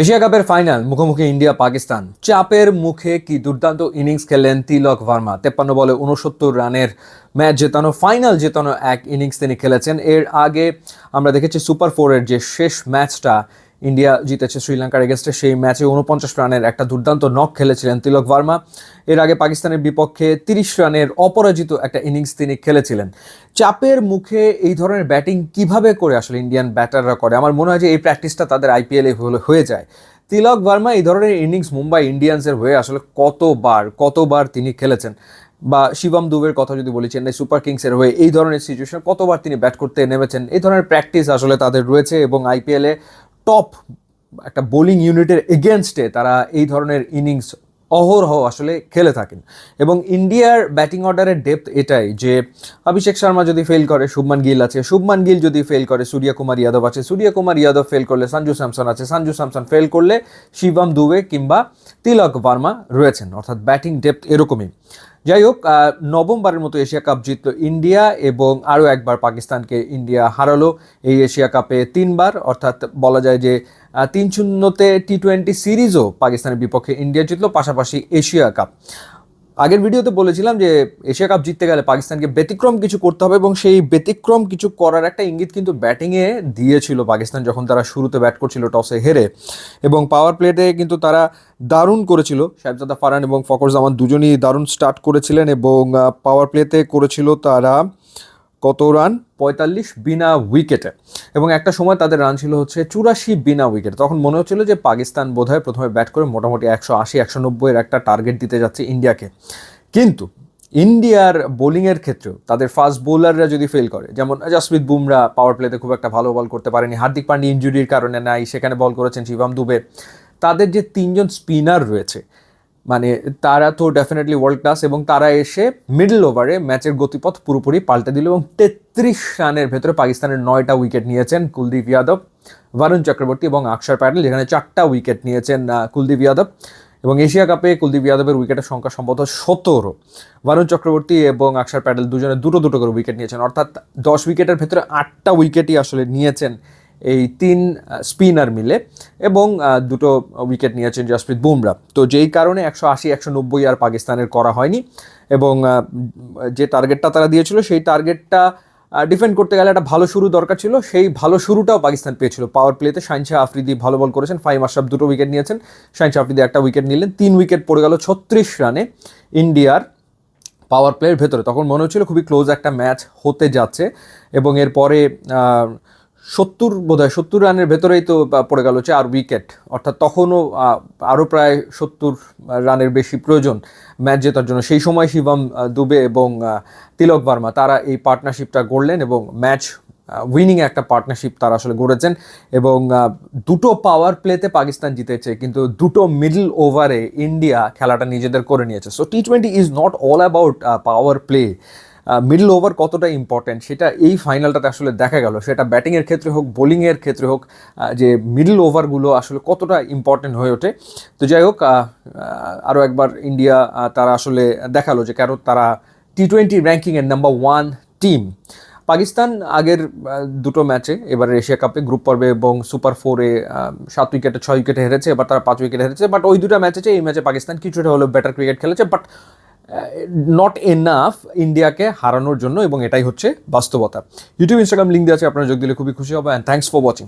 Asia কাপের final, মুখোমুখি India Pakistan চাপের মুখে কি দুর্দান্ত ইনিংস খেললেন তিলক ভার্মা? তেপ্পান্ন বলে উনসত্তর রানের ম্যাচ জেতানো, ফাইনাল জেতানো এক ইনিংস তিনি খেলেছেন। এর আগে আমরা দেখেছি সুপার ফোরের যে শেষ ম্যাচটা ইন্ডিয়া জিতেছে শ্রীলঙ্কার এগেনস্টে সেই ম্যাচে উনপঞ্চাশ রানের একটা দুর্দান্ত নক খেলেছিলেন তিলক ভার্মা। এর আগে পাকিস্তানের বিপক্ষে তিরিশ রানের অপরাজিত একটা ইনিংস তিনি খেলেছিলেন। চাপের মুখে এই ধরনের ব্যাটিং কীভাবে করে আসলে ইন্ডিয়ান ব্যাটাররা করে? আমার মনে হয় যে এই প্র্যাকটিসটা তাদের আইপিএলে হয়ে যায়। তিলক ভার্মা এই ধরনের ইনিংস মুম্বাই ইন্ডিয়ান্সের হয়ে আসলে কতবার কতবার তিনি খেলেছেন? বা শিবম দুবের কথা যদি বলি, চেন্নাই সুপার কিংসের হয়ে এই ধরনের সিচুয়েশন কতবার তিনি ব্যাট করতে নেমেছেন? এই ধরনের প্র্যাকটিস আসলে তাদের রয়েছে এবং আইপিএলে টপ একটা বোলিং ইউনিটের এগেনস্টে তারা এই ধরনের ইনিংস অহরহ আসলে খেলে থাকেন। এবং ইন্ডিয়ার ব্যাটিং অর্ডারের ডেপথ এটাই যে, অভিষেক শর্মা যদি ফেল করে, শুভমান গিল আছে। শুভমান গিল যদি ফেল করে সূর্য কুমার যাদব আছে। সূর্য কুমার যাদব ফেল করলে সঞ্জু স্যামসন আছে। সঞ্জু স্যামসন ফেল করলে শিবম দুবে কিংবা তিলক বার্মা রয়েছেন। অর্থাৎ ব্যাটিং ডেপথ এরকমই। যাই হোক নবমবারের মতো এশিয়া কাপ জিতলো ইন্ডিয়া এবং আরও একবার পাকিস্তানকে ইন্ডিয়া হারালো এই এশিয়া কাপে তিনবার। অর্থাৎ বলা যায় যে তিন শূন্যতে টি টোয়েন্টি সিরিজও পাকিস্তানের বিপক্ষে ইন্ডিয়া জিতলো, পাশাপাশি এশিয়া কাপ। আগের ভিডিওতে বলেছিলাম যে এশিয়া কাপ জিততে গেলে পাকিস্তানকে ব্যতিক্রম কিছু করতে হবে এবং সেই ব্যতিক্রম কিছু করার একটা ইঙ্গিত কিন্তু ব্যাটিংয়ে দিয়েছিল পাকিস্তান যখন তারা শুরুতে ব্যাট করছিল টসে হেরে। এবং পাওয়ার প্লেতে কিন্তু তারা দারুণ করেছিল। সাহেবজাদা ফারান এবং ফকর জামান দুজনই দারুণ স্টার্ট করেছিলেন এবং পাওয়ার প্লেতে করেছিল তারা কত রান? পঁয়তাল্লিশ বিনা উইকেটে। এবং একটা সময় তাদের রান ছিল হচ্ছে চুরাশি বিনা উইকেটে। তখন মনে হচ্ছিল যে পাকিস্তান বোধহয় প্রথমে ব্যাট করে মোটামুটি একশো আশি একশো নব্বইয়ের একটা টার্গেট দিতে যাচ্ছে ইন্ডিয়াকে। কিন্তু ইন্ডিয়ার বোলিংয়ের ক্ষেত্রেও তাদের ফাস্ট বোলাররা যদি ফেল করে, যেমন জাসপ্রীত বুমরা পাওয়ার প্লেতে খুব একটা ভালো বল করতে পারেনি, হার্দিক পান্ডি ইঞ্জুরির কারণে নাই, সেখানে বল করেছেন শিবম দুবে। তাদের যে তিনজন স্পিনার রয়েছে মানে তারা তো ডেফিনেটলি ওয়ার্ল্ড ক্লাস এবং তারা এসে মিডল ওভারে ম্যাচের গতিপথ পুরোপুরি পাল্টে দিল এবং তেত্রিশ রানের ভেতরে পাকিস্তানের নয়টা উইকেট নিয়েছেন কুলদীপ যাদব বরুণ চক্রবর্তী এবং আকসার প্যাটেল যেখানে চারটা উইকেট নিয়েছেন কুলদীপ যাদব। এবং এশিয়া কাপে কুলদীপ যাদবের উইকেটের সংখ্যা সম্ভবত সতেরো। বরুণ চক্রবর্তী এবং আকসার প্যাটেল দুজনে দুটো দুটো করে উইকেট নিয়েছেন। অর্থাৎ দশ উইকেটের ভেতরে আটটা উইকেটই আসলে নিয়েছেন এই তিন স্পিনার মিলে এবং দুটো উইকেট নিয়েছেন জসপ্রীত বুমরা তো যেই কারণে একশো আশি, একশো নব্বই আর পাকিস্তানের করা হয়নি এবং যে টার্গেটটা তারা দিয়েছিল সেই টার্গেটটা ডিফেন্ড করতে গেলে একটা ভালো শুরু দরকার ছিল। সেই ভালো শুরুটাও পাকিস্তান পেয়েছিল। পাওয়ার প্লেতে শাহিনশাহ আফ্রিদি ভালো বল করেছেন, ফাইম আশরাফ দুটো উইকেট নিয়েছেন। শাহিনশাহ আফ্রিদি একটা উইকেট নিলেন, তিন উইকেট পড়ে গেল ছত্রিশ রানে ইন্ডিয়ার পাওয়ার প্লেয়ের ভেতরে। তখন মনে হচ্ছিল খুবই ক্লোজ একটা ম্যাচ হতে যাচ্ছে এবং এরপরে সত্তর বোধ হয় সত্তর রানের ভেতরেই তো পড়ে গেল চার উইকেট। অর্থাৎ তখনও আরও প্রায় সত্তর রানের বেশি প্রয়োজন ম্যাচ জেতার জন্য। সেই সময় শিবম দুবে এবং তিলক বার্মা তারা এই পার্টনারশিপটা গড়লেন এবং ম্যাচ উইনিং একটা পার্টনারশিপ তারা আসলে গড়েছেন এবং দুটো পাওয়ার প্লেতে পাকিস্তান জিতেছে, কিন্তু দুটো মিডল ওভারে ইন্ডিয়া খেলাটা নিজেদের করে নিয়েছে। So T twenty is not all about power play middle over কতটা ইম্পর্ট্যান্ট সেটা এই ফাইনালটাতে আসলে দেখা গেল। সেটা ব্যাটিংয়ের ক্ষেত্রে হোক বোলিংয়ের ক্ষেত্রে হোক যে মিডল ওভারগুলো আসলে কতটা ইম্পর্ট্যান্ট হয়ে ওঠে। তো যাই হোক আরও একবার ইন্ডিয়া তারা আসলে দেখাল যে কেন তারা টি টোয়েন্টি র্যাঙ্কিংয়ের নাম্বার ওয়ান টিম পাকিস্তান আগের দুটো ম্যাচে এবার এশিয়া কাপে গ্রুপ পর্বে এবং সুপার ফোরে সাত উইকেটে ছয় উইকেটে হেরেছে, এবার তারা পাঁচ উইকেটে হেরেছে বাট ওই দুটো ম্যাচে এই ম্যাচে পাকিস্তান কিছুটা হলেও বেটার ক্রিকেট খেলেছে বাট নট এনাফ ইন্ডিয়াকে হারানোর জন্য এবং এটাই হচ্ছে বাস্তবতা। ইউটিউব ইনস্টাগ্রাম লিঙ্ক দিয়ে আছে, আপনারা যোগ দিলে খুবই খুশি হবে অ্যান্ড থ্যাংকস ফর ওয়াচিং